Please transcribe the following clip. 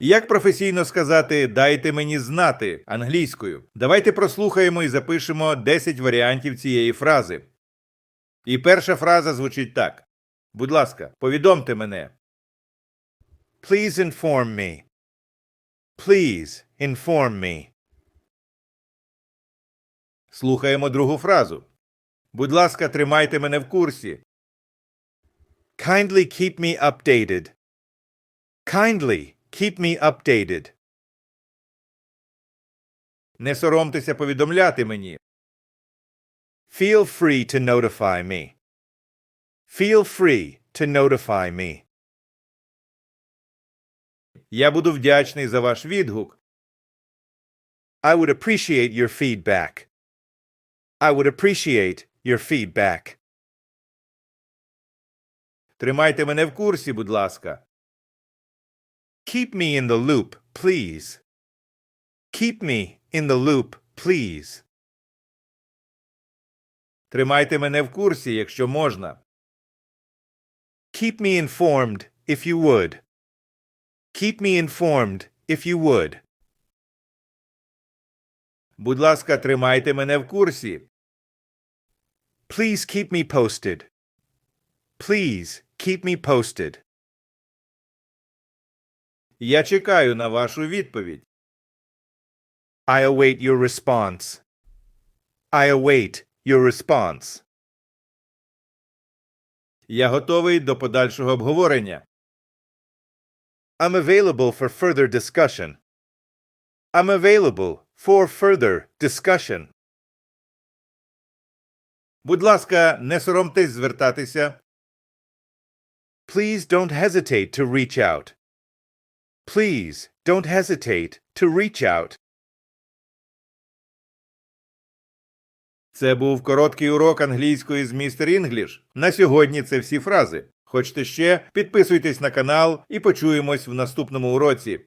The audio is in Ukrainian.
Як професійно сказати дайте мені знати англійською? Давайте прослухаємо і запишемо 10 варіантів цієї фрази. І перша фраза звучить так. Будь ласка, повідомте мене. Please inform me. Please inform me. Слухаємо другу фразу. Будь ласка, тримайте мене в курсі. Kindly keep me updated. Kindly keep me updated. Не соромтеся повідомляти мені. Feel free to notify me. Feel free to notify me. Я буду вдячний за ваш відгук. I would appreciate your feedback. I would appreciate your feedback. Тримайте мене в курсі, будь ласка. Keep me in the loop, please. Keep me in the loop, please. Тримайте мене в курсі, якщо можна. Keep me informed, if you would. Keep me informed, if you would. Будь ласка, тримайте мене в курсі. Please keep me posted. Please keep me posted. Я чекаю на вашу відповідь. I await your response. I await your response. Я готовий до подальшого обговорення. I'm available for further discussion. I'm available for further discussion. Будь ласка, не соромтесь звертатися. Please don't hesitate to reach out. Please don't hesitate to reach out. Це був короткий урок англійської з містер Інгліш. На сьогодні це всі фрази. Хочете ще? Підписуйтесь на канал і почуємось в наступному уроці.